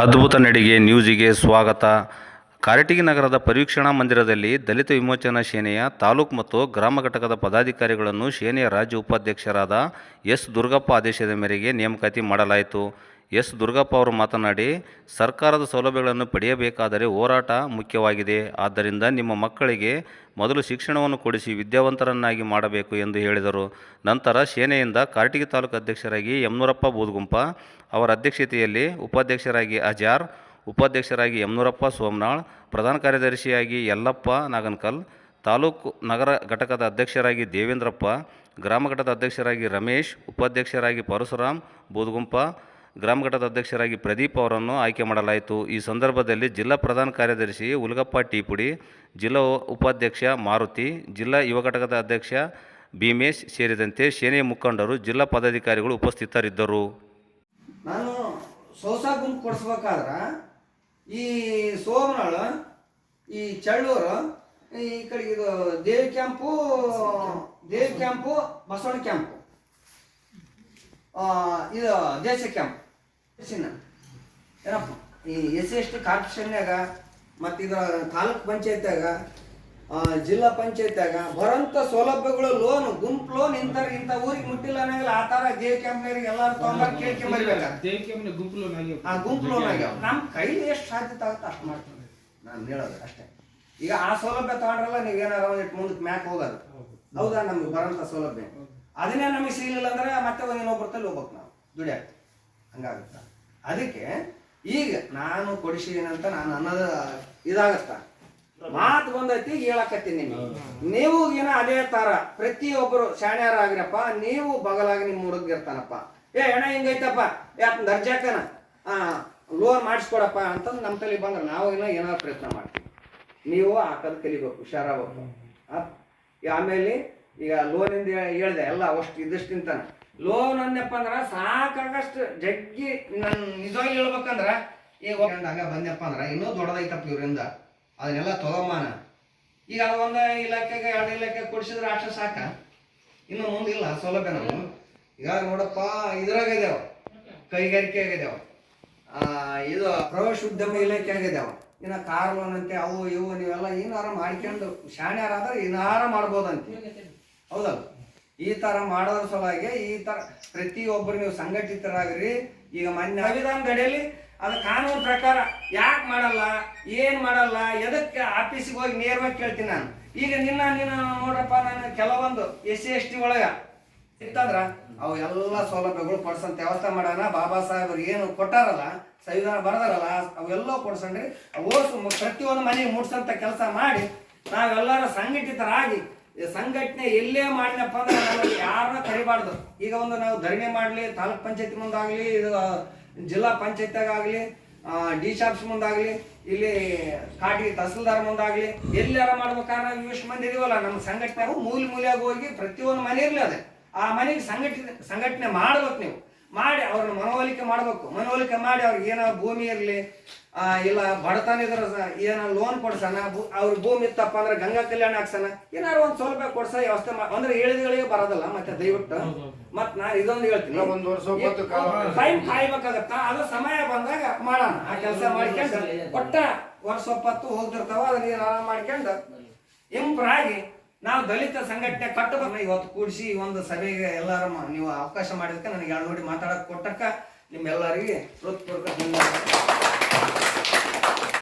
ಅದ್ಭುತ ನಡಿಗೆ ನ್ಯೂಸಿಗೆ ಸ್ವಾಗತ. ಕಾರಟಗಿ ನಗರದ ಪರಿವೀಕ್ಷಣಾ ಮಂದಿರದಲ್ಲಿ ದಲಿತ ವಿಮೋಚನಾ ಸೇನೆಯ ತಾಲೂಕು ಮತ್ತು ಗ್ರಾಮ ಘಟಕದ ಪದಾಧಿಕಾರಿಗಳನ್ನು ಸೇನೆಯ ರಾಜ್ಯ ಉಪಾಧ್ಯಕ್ಷರಾದ ಎಸ್ ದುರ್ಗಪ್ಪ ಆದೇಶದ ಮೇರೆಗೆ ನೇಮಕಾತಿ ಮಾಡಲಾಯಿತು. ಎಸ್ ದುರ್ಗಪ್ಪ ಅವರು ಮಾತನಾಡಿ, ಸರ್ಕಾರದ ಸೌಲಭ್ಯಗಳನ್ನು ಪಡೆಯಬೇಕಾದರೆ ಹೋರಾಟ ಮುಖ್ಯವಾಗಿದೆ. ಆದ್ದರಿಂದ ನಿಮ್ಮ ಮಕ್ಕಳಿಗೆ ಮೊದಲು ಶಿಕ್ಷಣವನ್ನು ಕೊಡಿಸಿ ವಿದ್ಯಾವಂತರನ್ನಾಗಿ ಮಾಡಬೇಕು ಎಂದು ಹೇಳಿದರು. ನಂತರ ಸೇನೆಯಿಂದ ಕಾರ್ಟಿಗೆ ತಾಲೂಕು ಅಧ್ಯಕ್ಷರಾಗಿ ಯಮನೂರಪ್ಪ ಬೂದ್ಗುಂಪ, ಅವರ ಅಧ್ಯಕ್ಷತೆಯಲ್ಲಿ ಉಪಾಧ್ಯಕ್ಷರಾಗಿ ಅಜಾರ್, ಉಪಾಧ್ಯಕ್ಷರಾಗಿ ಯಮನೂರಪ್ಪ ಸೋಮನಾಳ್, ಪ್ರಧಾನ ಕಾರ್ಯದರ್ಶಿಯಾಗಿ ಯಲ್ಲಪ್ಪ ನಾಗನ್ಕಲ್, ತಾಲೂಕು ನಗರ ಘಟಕದ ಅಧ್ಯಕ್ಷರಾಗಿ ದೇವೇಂದ್ರಪ್ಪ, ಗ್ರಾಮ ಘಟಕದ ಅಧ್ಯಕ್ಷರಾಗಿ ರಮೇಶ್, ಉಪಾಧ್ಯಕ್ಷರಾಗಿ ಪರಶುರಾಮ್ ಬೂದಗುಂಪ ಗ್ರಾಮ ಘಟಕದ ಅಧ್ಯಕ್ಷರಾಗಿ ಪ್ರದೀಪ್ ಅವರನ್ನು ಆಯ್ಕೆ ಮಾಡಲಾಯಿತು. ಈ ಸಂದರ್ಭದಲ್ಲಿ ಜಿಲ್ಲಾ ಪ್ರಧಾನ ಕಾರ್ಯದರ್ಶಿ ಉಲ್ಗಪ್ಪ ಟೀಪುಡಿ, ಜಿಲ್ಲಾ ಉಪಾಧ್ಯಕ್ಷ ಮಾರುತಿ, ಜಿಲ್ಲಾ ಯುವ ಘಟಕದ ಅಧ್ಯಕ್ಷ ಭೀಮೇಶ್ ಸೇರಿದಂತೆ ಸೇನೆಯ ಮುಖಂಡರು ಜಿಲ್ಲಾ ಪದಾಧಿಕಾರಿಗಳು ಉಪಸ್ಥಿತರಿದ್ದರು. ನಾನು ಸೋಸಾ ಗುಂಪು ಕೊಡಿಸ್ಬೇಕಾದ್ರೆ ಈ ಸೋಮನಾಳ, ಈ ಚಳ್ಳೂರು, ಈ ಕಡೆಗೆ ಇದು Devi camp Devi camp Basavanna camp. ಇದು ದೇಶ ಕ್ಯಾಂಪ್. ಏನಪ್ಪ? ಈ ಎಸ್ ಸಿ ಎಸ್ ಟಿ ಕಾರ್ಪೊರೇಷನ್ಯಾಗ ಮತ್ತು ಇದು ತಾಲೂಕ್ ಪಂಚಾಯತ್ಯಾಗ ಜಿಲ್ಲಾ ಪಂಚಾಯತ್ಯಾಗ ಬರೋಂಥ ಸೌಲಭ್ಯಗಳು ಲೋನ್ ಗುಂಪು ಲೋನ್ ಇಂಥ ಇಂಥ ಊರಿಗೆ ಮುಟ್ಟಿಲ್ಲ ಅನ್ನಂಗಿಲ್ಲ. ಆ ಥರ ಜೆ ಕ್ಯಾಂಪ್ನವ್ರಿಗೆ ಎಲ್ಲಾರು ತೊಗೊಂಬರ್ ಕೇಳ್ಕೊಂಬರ್ಬೇಕ ಗುಂಪು ಲೋನ್ ಆಗಿ ಆ ಗುಂಪು ಲೋನ್ ಆಗ್ಯಾವ. ನಮ್ಮ ಕೈಲಿ ಎಷ್ಟು ಸಾಧ್ಯತೆ ಆಗುತ್ತೆ ಅಷ್ಟು ಮಾಡ್ತೀವಿ. ನಾನು ಹೇಳೋದು ಅಷ್ಟೇ. ಈಗ ಆ ಸೌಲಭ್ಯ ತಗೊಂಡ್ರಲ್ಲ ನೀವು ಏನಾರ ಒಂದಿಟ್ಟು ಮುಂದಕ್ಕೆ ಮ್ಯಾಕ್ ಹೋಗೋದು. ಹೌದಾ. ನಮ್ಗೆ ಬರೋಂಥ ಸೌಲಭ್ಯ? ಅದನ್ನೇ ನಮಗೆ ಸಿಗಲಿಲ್ಲ ಅಂದ್ರೆ ಮತ್ತೆ ಒಂದು ಇನ್ನೊಬ್ಬರ ತಲೆ ಹೋಗ್ಬೇಕು ನಾವು. ದುಡಿಯಾಕ. ಹಂಗಾಗುತ್ತ? ಅದಕ್ಕೆ ಈಗ ನಾನು ಕೊಡಿಸಿದೀನಿ ಅಂತ ನಾನು ಅನ್ನೋದು ಇದಾಗತ್ತ? ಮಾತು ಬಂದೈತಿ ಹೇಳಕತ್ತೀನಿ ನಿಮಗೆ. ನೀವು ಏನ ಅದೇ ತರ ಪ್ರತಿಯೊಬ್ಬರು ಶಾಣ್ಯಾರಾಗ್ರಪ್ಪ ನೀವು ಬಗಲಾಗಿ ನಿಮ್ಮ ಹುಡುಗ ಇರ್ತಾನಪ್ಪ. ಏ ಅಣ್ಣ ಹಿಂಗೈತಪ್ಪ? ಯಾಕೆ ದರ್ಜಾಕನ ಆ ಲೋನ್ ಮಾಡಿಸ್ಕೊಡಪ್ಪ ಅಂತಂದು ನಮ್ಮ ತಲೆ ಬಂದ್ರೆ ನಾವು ಏನೋ ಏನಾದ್ರು ಪ್ರಯತ್ನ ಮಾಡ್ತೀವಿ. ನೀವು ಆ ಕದ್ ಕಲಿಬೇಕು ಹುಷಾರಾಗಬೇಕು. ಆಮೇಲೆ ಈಗ ಲೋನಿಂದ ಹೇಳ್ದೆ ಎಲ್ಲ ಅಷ್ಟು ಇದಿಷ್ಟಿಂತ ಲೋನ್ ಅಂದಪ್ಪ ಅಂದ್ರ ಸಾಕಾಗಷ್ಟು ಜಗ್ಗಿ ನನ್ ನಿಜವಾಗಿ ಹೇಳ್ಬೇಕಂದ್ರ, ಈಗ ಹಂಗ ಬಂದಪ್ಪ ಅಂದ್ರ ಇನ್ನೂ ದೊಡ್ಡದೈತಪ್ಪ ಇವರಿಂದ. ಅದನ್ನೆಲ್ಲ ತಗೋಮಾನ ಈಗ ಒಂದು ಇಲಾಖೆಗೆ, ಎರಡು ಇಲಾಖೆ ಕೊಡಿಸಿದ್ರೆ ಅಷ್ಟು ಸಾಕ. ಇನ್ನು ಮುಂದಿಲ್ಲ ಸೌಲಭ್ಯ ನಾವು ಈಗ ನೋಡಪ್ಪ, ಇದ್ರಾಗ ಇದಾವ ಕೈಗಾರಿಕೆ ಆಗಿದಾವ ಇದು ಪ್ರವೇಶ ಉದ್ಯಮ ಇಲಾಖೆ ಆಗಿದಾವ ಇನ್ನು ಕಾರ್ ಲೋನ್ ಅಂತೆ, ಅವು ಇವು, ನೀವೆಲ್ಲ ಏನಾರ ಮಾಡ್ಕೊಂಡು ಶಾಣ್ಯಾರಾದ್ರೆ ಏನಾರ ಮಾಡ್ಬೋದಂತೆ. ಹೌದಲ್ಲ? ಈ ತರ ಮಾಡೋದ್ರ ಸಲುವಾಗಿ ಈ ತರ ಪ್ರತಿಯೊಬ್ಬರು ನೀವು ಸಂಘಟಿತರಾಗ್ರಿ. ಈಗ ಮೊನ್ನೆ ಸಂವಿಧಾನ ಅಡಿಯಲ್ಲಿ ಅದು ಕಾನೂನು ಪ್ರಕಾರ ಯಾಕೆ ಮಾಡಲ್ಲ, ಏನ್ ಮಾಡಲ್ಲ, ಎದಕ್ಕೆ ಆಫೀಸಿಗೆ ಹೋಗಿ ನೇರವಾಗಿ ಕೇಳ್ತೀನಿ ನಾನು. ಈಗ ನಿನ್ನ ನೀನು ನೋಡ್ರಪ್ಪ, ನಾನು ಕೆಲವೊಂದು ಎಸ್ ಸಿ, ಎಸ್ ಟಿ ಒಳಗ ಇತ್ತಂದ್ರ ಅವು ಎಲ್ಲ ಸೌಲಭ್ಯಗಳು ಕೊಡ್ಸಂತ ವ್ಯವಸ್ಥೆ ಮಾಡೋಣ. ಬಾಬಾ ಸಾಹೇಬರು ಏನು ಕೊಟ್ಟಾರಲ್ಲ, ಸಂವಿಧಾನ ಬರದಾರಲ್ಲ, ಅವೆಲ್ಲ ಕೊಡ್ಸಂಡ್ರಿ. ಓಸು ಪ್ರತಿಯೊಂದು ಮನೆಗೆ ಮುಟ್ಸಂತ ಕೆಲಸ ಮಾಡಿ ನಾವೆಲ್ಲರೂ ಸಂಘಟಿತರಾಗಿ ಸಂಘಟನೆ ಎಲ್ಲೇ ಮಾಡಿನಪ್ಪ ಅಂದ್ರೆ ನಾವು ಯಾರನ್ನ ಕರಿಬಾರ್ದು. ಈಗ ಒಂದು ನಾವು ಧರಣಿ ಮಾಡಲಿ, ತಾಲೂಕ್ ಪಂಚಾಯತ್ ಮುಂದಾಗಲಿ, ಇದು ಜಿಲ್ಲಾ ಪಂಚಾಯತ್ಯಾಗ ಆಗಲಿ ಡಿ ಶಾಪ್ಸ್ ಮುಂದಾಗಲಿ, ಇಲ್ಲಿ ಕಾಟಿ ತಹಸೀಲ್ದಾರ್ ಮುಂದಾಗಲಿ, ಎಲ್ಲಾರ ಮಾಡ್ಬೇಕಾದ್ರೆ ನಾವು ಇಷ್ಟು ಮಂದಿ ಇದೀವಲ್ಲ, ನಮ್ಮ ಸಂಘಟನೆ ಮೂಲ ಮೂಲೆಯಾಗ ಹೋಗಿ ಪ್ರತಿಯೊಂದು ಮನೆ ಇರಲಿ ಅದೇ. ಆ ಮನೆಗೆ ಸಂಘಟನೆ ಸಂಘಟನೆ ಮಾಡ್ಬೇಕು ನೀವು. ಮಾಡಿ ಅವ್ರನ್ನ ಮನವೊಲಿಕೆ ಮಾಡ್ಬೇಕು. ಮನವೊಲಿಕೆ ಮಾಡಿ ಅವ್ರಿಗೆ ಏನೋ ಭೂಮಿ ಇರಲಿ ಇಲ್ಲ ಬಡತನ ಇದ್ರ ಏನ ಲೋನ್ ಕೊಡ್ಸಣ ಭೂ- ಅವ್ರ ಭೂಮಿ ಇತ್ತಪ್ಪ ಅಂದ್ರೆ ಗಂಗಾ ಕಲ್ಯಾಣ ಹಾಕ್ಸಣ ಏನಾರು ಒಂದ್ ಸ್ವಲ್ಪ ಕೊಡ್ಸ ವ್ಯವಸ್ಥೆ ಮಾ- ಅಂದ್ರೆ ಹೇಳಿದಗಳಿಗೆ ಬರೋದಲ್ಲ ಮತ್ತೆ ದಯವಿಟ್ಟು. ಮತ್ ನಾ ಇದೊಂದು ಹೇಳ್ತೀನಿ. ಒಂದ್ ವರ್ಷ ಕಾಲ- ಟೈಮ್ ಕಾಯ್ಬೇಕಾಗತ್ತ? ಅದು ಸಮಯ ಬಂದಾಗ ಮಾಡೋಣ. ಆ ಕೆಲಸ ಮಾಡ್ಕೊಂಡು ಒಟ್ಟ ವರ್ಷ ಒಪ್ಪತ್ತು ಹೋಗ್ತಿರ್ತಾವ ಅದನ್ನ ಏನಾರ ಮಾಡ್ಕೊಂಡು ಇಂಪ್ರೂವ್ ಆಗಿ ನಾವು ದಲಿತ ಸಂಘಟನೆ ಕಟ್ಟಬೇಕು ಇವತ್ತು ಕೂಡಿಸಿ ಒಂದು ಸಭೆಗೆ ಎಲ್ಲರೂ ನೀವು ಅವಕಾಶ ಮಾಡಿದಕ್ಕೆ ನನಗೆ ಎರಡು ನೋಡಿ ಮಾತಾಡಕ್ಕೆ ಕೊಟ್ಟಕ್ಕ ನಿಮ್ಮೆಲ್ಲರಿಗೆ ಹೃತ್ಪೂರ್ವಕ ಧನ್ಯವಾದ